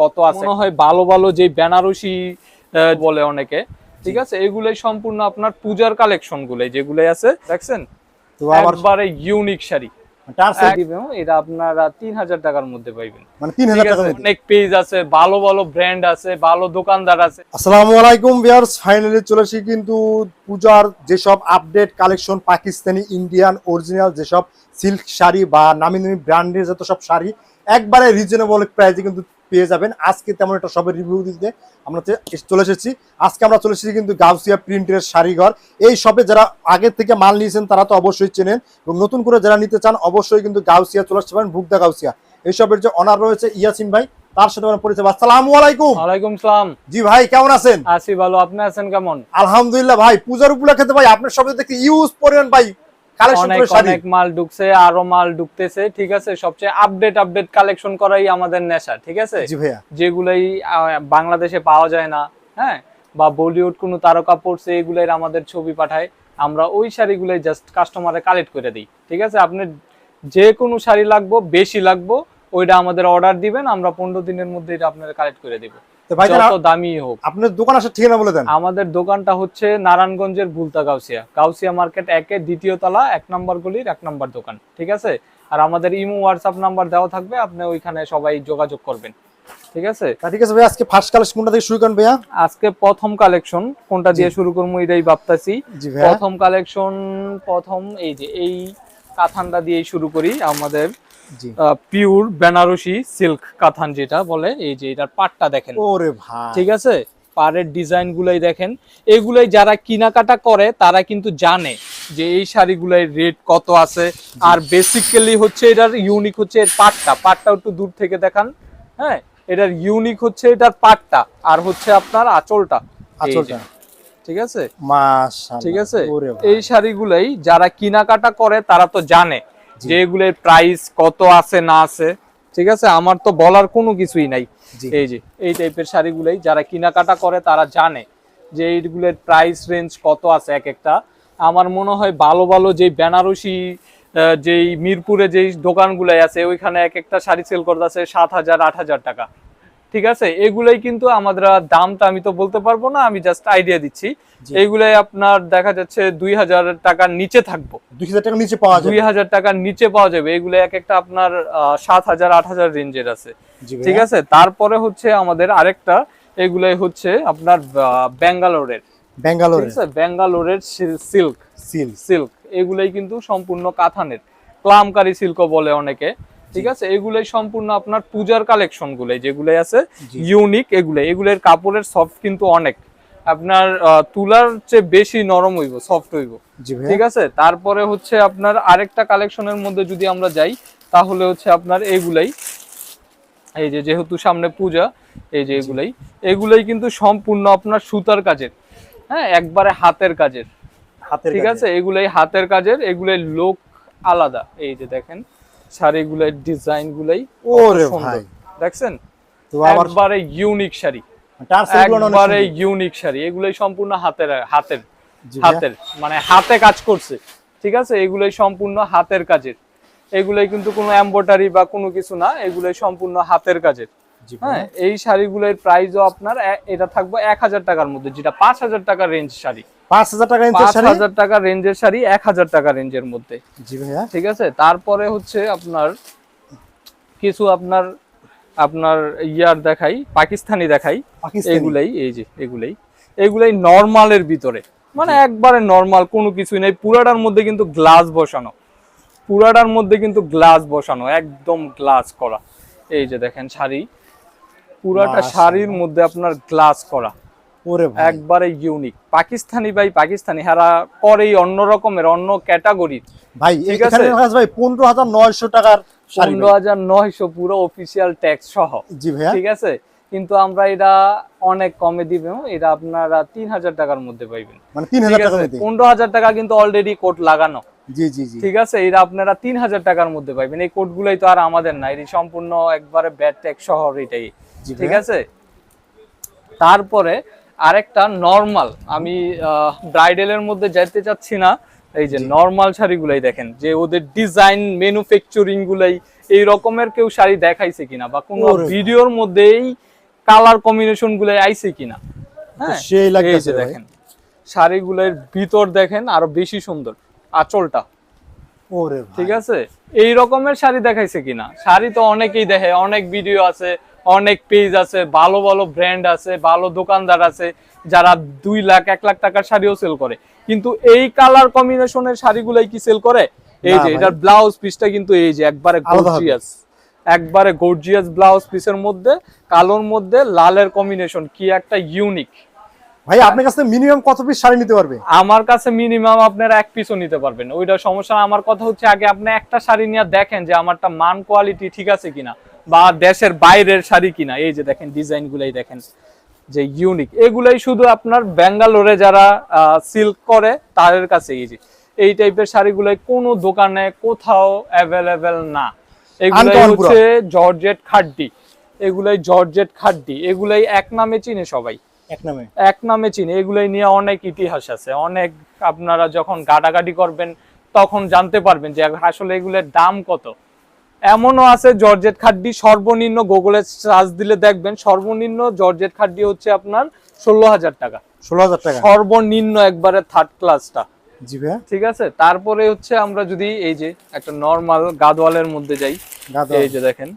কত আছে? মনে হয় ভালো ভালো যে বেনারসি বলে অনেকে। ঠিক আছে? এগুলাই সম্পূর্ণ আপনার পূজার কালেকশন গুলাই যেগুলাই আছে দেখছেন? একবারে ইউনিক শাড়ি। এটা আপনারা তিন হাজার টাকার মধ্যে পাইবেন। মানে তিন হাজার অনেক পেজ আছে ভালো ভালো ব্র্যান্ড আছে ভালো দোকানদার আছে। আসসালামু আলাইকুম ভিউয়ার্স ফাইনালি চলে এসেছি কিন্তু পূজার যেসব update collection Pakistani Indian original যেসব সিল্ক শাড়ি বা নামি দামি ব্র্যান্ডের যত সব শাড়ি একবারে রিজনেবল প্রাইসে কিন্তু পেয়ে যাবেন। আজকে তেমন একটা সবের রিভিউ দিতে আমরা চলে এসেছি। আজকে আমরা চলে এসেছি কিন্তু গাউসিয়া প্রিন্টের শাড়িঘর। এই শপে যারা আগে থেকে মাল নিয়েছেন তারা তো অবশ্যই চেনেন এবং নতুন করে যারা নিতে চান অবশ্যই কিন্তু গাউসিয়া চলে আসতে পারেন ভুগদা গাউসিয়া। এই শপের যে অনার রয়েছে ইয়াসিন ভাই তার সাথে আমার পরিচয় আসসালামু আলাইকুম। ওয়ালাইকুম সালাম। জি ভাই কেমন আছেন? আছি ভালো আপনি আছেন কেমন? আলহামদুলিল্লাহ ভাই পূজার উপলক্ষে ভাই আপনার সবাই দেখতে ইউজ পরিমাণ ভাই অনেক করে শাড়ি। অনেক মাল ঢুকছে আরও মাল ঢুকতেছে ঠিক আছে? সবচেয়ে আপডেট আপডেট কালেকশন করাই আমাদের নেশা ঠিক আছে? যেগুলাই বাংলাদেশে পাওয়া যায় না হ্যাঁ? বা বলিউড কোনো তারকা পড়ছে এগুলাই আমাদের ছবি পাঠায় আমরা ওই শাড়িগুলাই জাস্ট কাস্টমারে কালেক্ট করে দিই ঠিক আছে? আপনি যে কোনো শাড়ি লাগবো বেশি লাগবো ওইটা আমাদের অর্ডার দিবেন আমরা পনেরো দিনের মধ্যে এটা আপনারা কালেক্ট করে দিব। তো ভাই যত দামি হোক। আপনার দোকান আসার ঠিকানা বলে দেন। আমাদের দোকানটা হচ্ছে নারায়ণগঞ্জের ভুলতা গাউসিয়া। গাউসিয়া মার্কেট একে দ্বিতীয় তলা এক নম্বর গলির এক নম্বর দোকান ঠিক আছে? আর আমাদের ইমো হোয়াটসঅ্যাপ নাম্বার দেওয়া থাকবে আপনি ওইখানে সবাই যোগাযোগ করবেন ঠিক আছে? ঠিক আছে ভাই আজকে ফার্স্ট কালেকশন কোনটা থেকে শুরু ভাইয়া? আজকে প্রথম কালেকশন কোনটা দিয়ে শুরু করব এটাই ভাবতাছি। প্রথম কালেকশন প্রথম এই যে এই কাথানটা দিয়ে শুরু করি আমাদের পিওর বেনারসি সিল্ক কাথান যেটা বলে এই যে এটার পাটটা দেখেন। ওরে ভাই। ঠিক আছে? পাড়ের ডিজাইন গুলাই দেখেন। এগুলাই যারা কেনাকাটা করে তারা কিন্তু জানে যে এই শাড়িগুলাই রেট কত আছে। আর বেসিক্যালি হচ্ছে এটার ইউনিক হচ্ছে এর পাটটা পাটটা একটু দূর থেকে দেখান হ্যাঁ? এটার ইউনিক হচ্ছে এটার পাটটা আর হচ্ছে আপনার আঁচলটা। আচলটা। ঠিক আছে? মাশাআল্লাহ। ঠিক আছে? এই শাড়িগুলাই যারা কেনাকাটা করে তারা তো জানে। যে এগুলোর প্রাইস কত আছে না আছে ঠিক আছে? আমার তো বলার কোনো কিছুই নাই। এই যে এই টাইপের শাড়িগুলোই যারা কেনাকাটা করে তারা জানে যে এইগুলোর প্রাইস রেঞ্জ কত আছে এক একটা। আমার মনে হয় ভালো ভালো যে বেনারসি যেই মিরপুরে যেই দোকানগুলাই আছে ওইখানে এক একটা শাড়ি সেল করতেছে সাত হাজার আট হাজার টাকা। ঠিক আছে? এগুলাই কিন্তু আমাদের দামটা আমি তো বলতে পারব না আমি জাস্ট আইডিয়া দিচ্ছি। এইগুলাই আপনার দেখা যাচ্ছে দুই হাজার টাকার নিচে থাকব। দুই হাজার টাকা নিচে পাওয়া দুই হাজার টাকার নিচে পাওয়া যাবে। এগুলো এক একটা আপনার সাত হাজার আট হাজার রেঞ্জের আছে। ঠিক আছে? তারপরে হচ্ছে আমাদের আরেকটা এগুলাই হচ্ছে আপনার ব্যাঙ্গালোরের। ব্যাঙ্গালোরে ব্যাঙ্গালোরের সিল্ক। Seal silk. এগুলাই কিন্তু সম্পূর্ণ কাথানের। ক্লামকারি সিল্ক বলে অনেকে। ঠিক আছে? এগুলাই সম্পূর্ণ আপনার পূজার কালেকশন গুলাই যেগুলাই আছে ইউনিক এগুলাই। এগুলোর কাপড়ের সফট কিন্তু অনেক। আপনার তুলার চেয়ে বেশি নরম হইব সফট হইব। ঠিক আছে? তারপরে হচ্ছে আপনার আরেকটা কালেকশনের মধ্যে যদি আমরা যাই তাহলে হচ্ছে আপনার এগুলাই। এই যে যেহেতু সামনে পূজা এই যে এগুলাই। এগুলাই কিন্তু সম্পূর্ণ আপনার সুতার কাজের। হ্যাঁ? একবারে হাতের কাজের। হাতের ঠিক আছে? এগুলাই হাতের কাজের এগুলাই লোক আলাদা। এই যে দেখেন। শাড়িগুলাই ডিজাইন গুলাই ওরে। ভাই। দেখছেন? একবারে ইউনিক শাড়ি। অনেক একবারে ইউনিক শাড়ি। এগুলাই সম্পূর্ণ হাতের হাতের হাতের মানে হাতে কাজ করছে। ঠিক আছে? এগুলোই সম্পূর্ণ হাতের কাজের। এগুলোই কিন্তু কোনো এম্বোটারি বা কোনো কিছু না এগুলোই সম্পূর্ণ হাতের কাজের। হ্যাঁ এই শাড়িগুলোর প্রাইসও আপনার এটা থাকবে এক হাজার টাকার মধ্যে যেটা পাঁচ হাজার টাকার রেঞ্জ শাড়ি। পাঁচ হাজার টাকা শাড়ি? টাকার রেঞ্জের শাড়ি এক হাজার টাকা রেঞ্জের মধ্যে। জি ভাইয়া। ঠিক আছে? তারপরে হচ্ছে আপনার কিছু আপনার আপনার ইয়ার দেখাই পাকিস্তানি দেখাই। এগুলাই এই যে এগুলাই। এগুলাই নর্মালের ভিতরে। মানে একবারে নর্মাল কোনো কিছুই নেই। পুরাটার মধ্যে কিন্তু গ্লাস বসানো। পুরাটার মধ্যে কিন্তু গ্লাস বসানো। একদম গ্লাস করা। এই যে দেখেন শাড়ি। পুরাটা শাড়ির মধ্যে আপনার গ্লাস করা। একবারে ইউনিক পাকিস্তানি ভাই পাকিস্তানি। হারা করেই অন্য রকমের অন্য ক্যাটাগরি ভাই ঠিক আছে। ভাই পনেরো হাজার নয়শো টাকার পনেরো হাজার নয়শো পুরো অফিসিয়াল ট্যাক্স সহ। জি ভাইয়া। ঠিক আছে? কিন্তু আমরা এটা অনেক কমে দিব। এটা আপনারা তিন হাজার টাকার মধ্যে পাইবেন। মানে তিন হাজার পনেরো হাজার টাকা কিন্তু অলরেডি কোট লাগানো। জি জি জি। ঠিক আছে? এটা আপনারা তিন হাজার টাকার মধ্যে পাইবেন। এই কোট গুলাই তো আর আমাদের না। এটি সম্পূর্ণ একবারে ব্যাট ট্যাক্স শহর এটাই। ঠিক আছে? তারপরে আরেকটা নর্মাল আমি ব্রাইডালের মধ্যে যেতে চাচ্ছি না। এই যে নর্মাল শাড়িগুলাই দেখেন যে ওদের ডিজাইন ম্যানুফ্যাকচারিং গুলাই এই রকমের কেউ শাড়ি দেখাইছে কিনা বা কোনো। ভিডিওর মধ্যে এই কালার কম্বিনেশন গুলাই আইছে কিনা। হ্যাঁ সেই লাগতেছে দেখেন শাড়িগুলোর ভিতর দেখেন আরও বেশি সুন্দর আঁচলটা। ঠিক আছে? এই রকমের শাড়ি দেখাইছে কিনা? শাড়ি তো অনেকেই দেখে অনেক ভিডিও আছে অনেক পেজ আছে ভালো ভালো ব্র্যান্ড আছে ভালো দোকানদার আছে যারা দুই লাখ এক লাখ টাকার শাড়িও সেল করে। কিন্তু এই কালার কম্বিনেশনের শাড়িগুলাই কি সেল করে? এই যে এটার ব্লাউজ পিসটা কিন্তু এই যে একবারে গর্জিয়াস একবারে গর্জিয়াস ব্লাউজ পিসের মধ্যে কালোর মধ্যে লালের কম্বিনেশন কি একটা ইউনিক ভাই আপনার কাছে মিনিমাম কত পিস শাড়ি নিতে পারবে? আমার কাছে মিনিমাম আপনারা এক পিসও নিতে পারবেন। ওইটা সমস্যা আমার কথা হচ্ছে আগে আপনি একটা শাড়ি নিয়ে দেখেন যে আমারটা মান কোয়ালিটি ঠিক আছে কিনা। বা দেশের বাইরের শাড়ি কিনা এই যে দেখেন ডিজাইন গুলাই দেখেন যে ইউনিক এগুলাই শুধু আপনার ব্যাঙ্গালোরে যারা সিল্ক করে তাদের কাছে এই যে এই টাইপের শাড়িগুলাই কোনো দোকানে কোথাও অ্যাভেলেবেল না। এগুলাই হচ্ছে জর্জেট খাড্ডি। এগুলাই জর্জেট খাড্ডি। এগুলাই এক নামে চিনে সবাই। এক নামে। এক নামে চিনি। এগুলাই নিয়ে অনেক ইতিহাস আছে। অনেক আপনারা যখন গাটাগাটি করবেন তখন জানতে পারবেন যে আসলে এগুলোর দাম কত। এমনও আছে জর্জেট খাড্ডি সর্বনিম্ন গুগলে সার্চ দিলে দেখবেন সর্বনিম্ন জর্জেট খাড্ডি হচ্ছে আপনার ষোলো হাজার টাকা। ষোলো হাজার টাকা? সর্বনিম্ন একবারে থার্ড ক্লাসটা জি ঠিক আছে? তারপরে হচ্ছে আমরা যদি এই যে একটা নর্মাল গাদওয়ালের মধ্যে যাই এই যে দেখেন